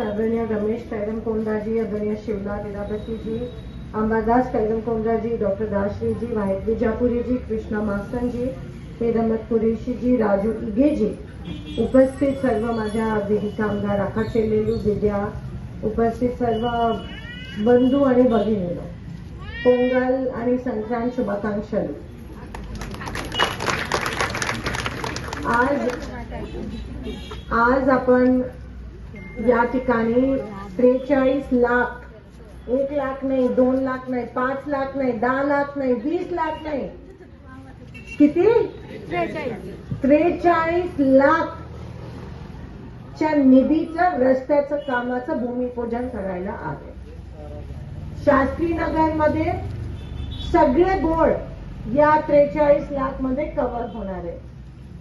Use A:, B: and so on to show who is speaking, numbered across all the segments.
A: आदरणीय रमेश कैरम कोंडाजी आदरणीय शिवलाल इराबती जी अंबादास कैरम कोंडाजी डॉक्टर दाशरी जी वाहिद विजापुरी जी कृष्णा मासन जी हेदमत कुरेशी जी राजू इगे जी. उपस्थित सर्व माझ्या विधी कामगार आखाचेलेलू विद्या उपस्थित सर्व बंधू आणि भगिनीनो पोंगल आणि संक्रांत शुभाकांक्षा आज आज आपण या ठिकाणी त्रेचाळीस लाख एक लाख नाही दोन लाख नाही पाच लाख नाही दहा लाख नाही वीस लाख नाही. किती? त्रेचाळीस लाख च्या निधीचं रस्त्याचं कामाचं भूमिपूजन करायला आले शास्त्री नगरमध्ये सगळे बोर्ड या त्रेचाळीस लाखमध्ये कव्हर होणार आहे.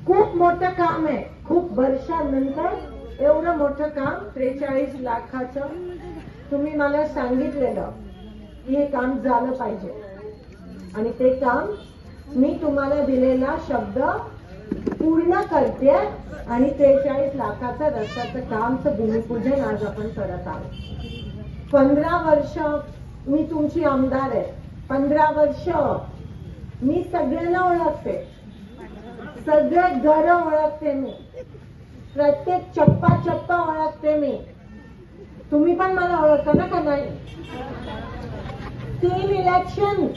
A: खूप मोठं काम आहे. खूप वर्षानंतर एवढं मोठं काम त्रेचाळीस लाखाचं तुम्ही मला सांगितलेलं. की हे काम झालं पाहिजे. आणि ते काम मी तुम्हाला दिलेला शब्द पूर्ण करते आणि त्रेचाळीस लाखाचं रस्त्याचं कामचं भूमिपूजन आज आपण करत आहोत. पंधरा वर्ष मी तुमची आमदार आहे. पंधरा वर्ष मी सगळ्यांना ओळखते. सगळे घर ओळखते मी. प्रत्येक चप्पा चप्पा ओळखते मी. तुम्ही पण मला ओळखता ना का नाही तीन इलेक्शन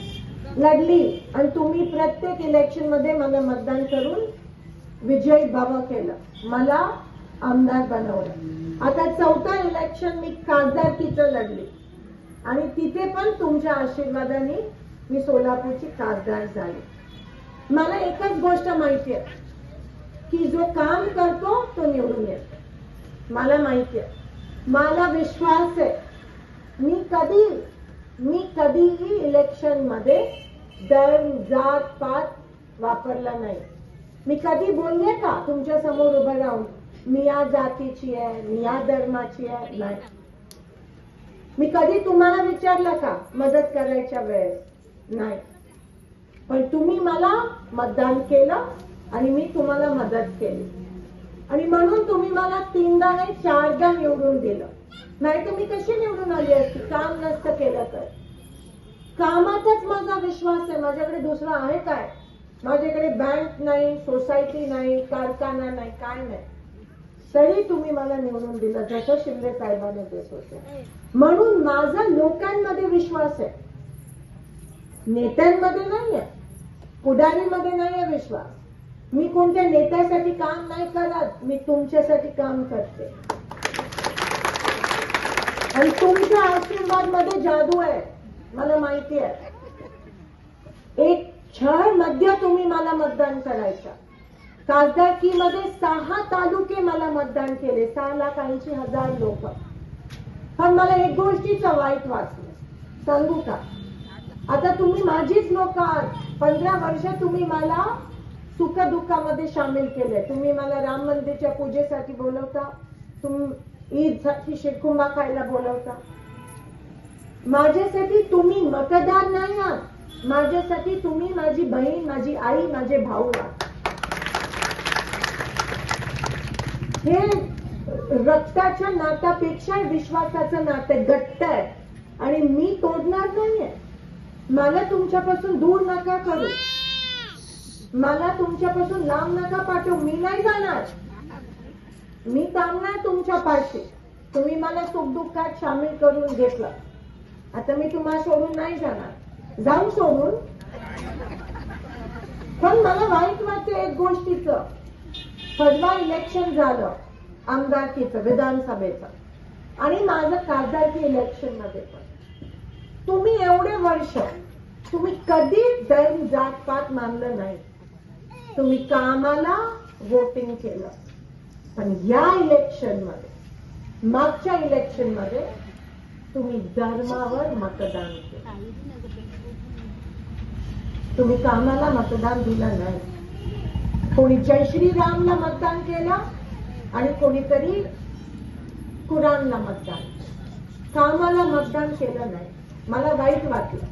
A: लढली आणि तुम्ही प्रत्येक इलेक्शनमध्ये मला मतदान करून विजयी बाबा केलं. मला आमदार बनवलं. आता चौथा इलेक्शन मी खासदारकीचं लढली. आणि तिथे पण तुमच्या आशीर्वादाने मी सोलापूरची खासदार झाली. मला एकच गोष्ट माहिती आहे. की जो काम करतो तो निवडून येतो. मला माहिती आहे. मला विश्वास आहे. मी कधी मी कधीही इलेक्शनमध्ये धर्म जात पात वापरला नाही. मी कधी बोलले का तुमच्यासमोर उभं राहून मी या जातीची आहे मी या धर्माची आहे? नाही. मी कधी तुम्हाला विचारलं का मदत करायच्या वेळेस? नाही. पण तुम्ही मला मतदान केलं आणि मी तुम्हाला मदत केली. आणि म्हणून तुम्ही मला तीनदा नाही चारदा निवडून दिलं. नाही तर मी कशी निवडून आली असती? काम नसतं केलं तर. कामातच माझा विश्वास आहे. माझ्याकडे दुसरा आहे काय? माझ्याकडे बँक नाही सोसायटी नाही कारखाना नाही काय नाही. तरी तुम्ही मला निवडून दिलं जसं शिंदे साहेबांनी देत होते म्हणून माझा लोकांमध्ये विश्वास आहे. नेत्यांमध्ये नाहीये. पुढारीमध्ये नाहीये विश्वास. मी कोणत्या नेत्यासाठी काम नाही करत मी तुमच्यासाठी काम करते. आणि तुमच्या आशीर्वादमध्ये जादू आहे मला माहिती आहे. एक छळ मध्य तुम्ही मला मतदान करायचं. खासदारकीमध्ये सहा तालुके मला मतदान केले सहा लाख ऐंशी हजार लोक. पण मला एक गोष्टीचं वाईट वाचलं सांगू का? आता तुम्ही माझीच लोक आहात. पंधरा वर्ष तुम्ही मला सुख दुःखामध्ये सामील केले तुम्ही मला राम मंदिरच्या पूजेसाठी बोलवता. तुम्ही ईदसाठी शिरकुंबा खायला बोलवता. माझ्यासाठी तुम्ही मतदार नाही आहात. माझ्यासाठी तुम्ही माझी बहीण माझी आई माझे भाऊ आहात. हे रक्ताच्या नात्यापेक्षा विश्वासाचं नातं घट्ट आहे. आणि मी तोडणार नाहीये. मला तुमच्यापासून दूर नका करू. मला तुमच्यापासून लांब नका पाठवू. मी नाही जाणार. मी थांबणार तुमच्या पाशी. तुम्ही मला सुखदुःखात सामील करून घेतलं. आता मी तुम्हाला सोडून नाही जाणार. जाऊ सोडून. पण मला वाईट वाटतं एक गोष्टीचं. परवा इलेक्शन झालं. आमदारकीचं विधानसभेचं. आणि माझं खासदारकी इलेक्शनमध्ये पण. तुम्ही एवढे वर्ष तुम्ही कधी धर्म जात पात मानलं नाही. तुम्ही कामाला वोटिंग केलं. पण या इलेक्शनमध्ये मागच्या इलेक्शनमध्ये तुम्ही धर्मावर मतदान केलं. तुम्ही कामाला मतदान दिलं नाही. कोणी जय श्रीरामला मतदान केलं आणि कोणीतरी कुराणला मतदान कामाला मतदान केलं नाही. मला वाईट वाटलं.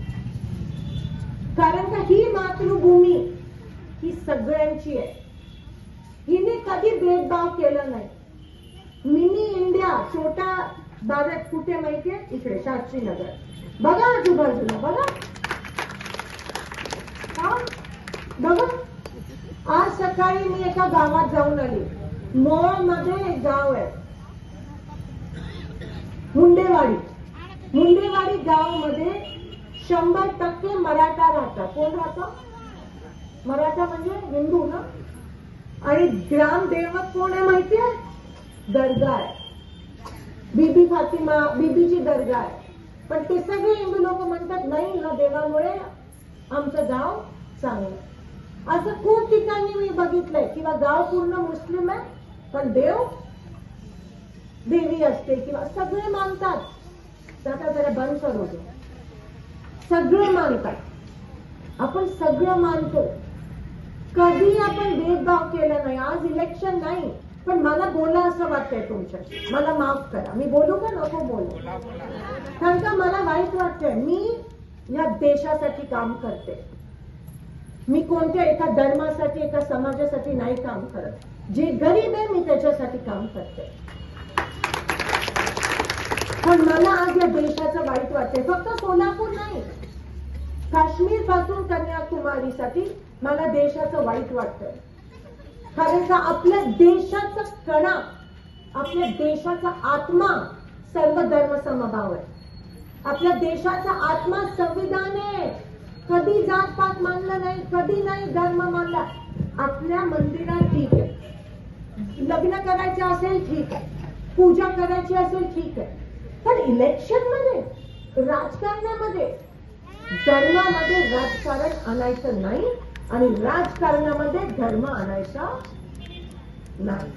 A: कारण का ही मातृभूमी ही सगळ्यांची आहे. हिने कधी भेदभाव केला नाही. मिनी इंडिया छोटा भारत कुठे माहितीये? इकडे शास्त्री नगर बघा आजूबाजूला बघा. हा? बघा. आज सकाळी मी एका गावात जाऊन आली. मोळमध्ये एक गाव आहे. मुंडेवाडी. मुंडेवाडी गावमध्ये शंभर टक्के मराठा राहतात. कोण राहतं? मराठा म्हणजे हिंदू ना? आणि ग्रामदेवत कोण आहे माहितीये दर्गा आहे. बीबी फातिमा बीबीची दर्गा आहे. पण ते सगळे हिंदू लोक म्हणतात नाही ह्या देवामुळे आमचं गाव चांगलं असं खूप ठिकाणी मी बघितलंय. किंवा गाव पूर्ण मुस्लिम आहे पण देव देवी असते. किंवा सगळे मानतात. आता जरा बंद करू दे. सगळे मानतात. आपण सगळं मानतो. कधी आपण भेदभाव केला नाही. आज इलेक्शन नाही. पण मला बोला असं वाटतंय तुमच्याशी. मला माफ करा. मी बोलू का नको बोलू? कारण का मला वाईट वाटतंय. मी या देशासाठी काम करते. मी कोणत्या एका धर्मासाठी एका समाजासाठी नाही काम करत. जे गरीब आहे मी त्याच्यासाठी काम करते. पण मला आज या देशाचं वाईट वाटतंय. फक्त सोलापूर नाही. काश्मीरपासून कन्याकुमारीसाठी मला देशाचं वाईट वाटतंय. कारण का आपल्या देशाचा कणा आपल्या देशाचा आत्मा सर्व धर्म समभाव आहे. आपल्या देशाचा आत्मा संविधान आहे. कधी जात पात मानलं नाही कधी नाही धर्म मानला. आपल्या मंदिरात ठीक आहे. लग्न करायचे असेल ठीक आहे. पूजा करायची असेल ठीक आहे. पण इलेक्शनमध्ये राजकारणामध्ये धर्मामध्ये राजकारण आणायचं नाही आणि राजकारणामध्ये धर्म आणायचा नाही.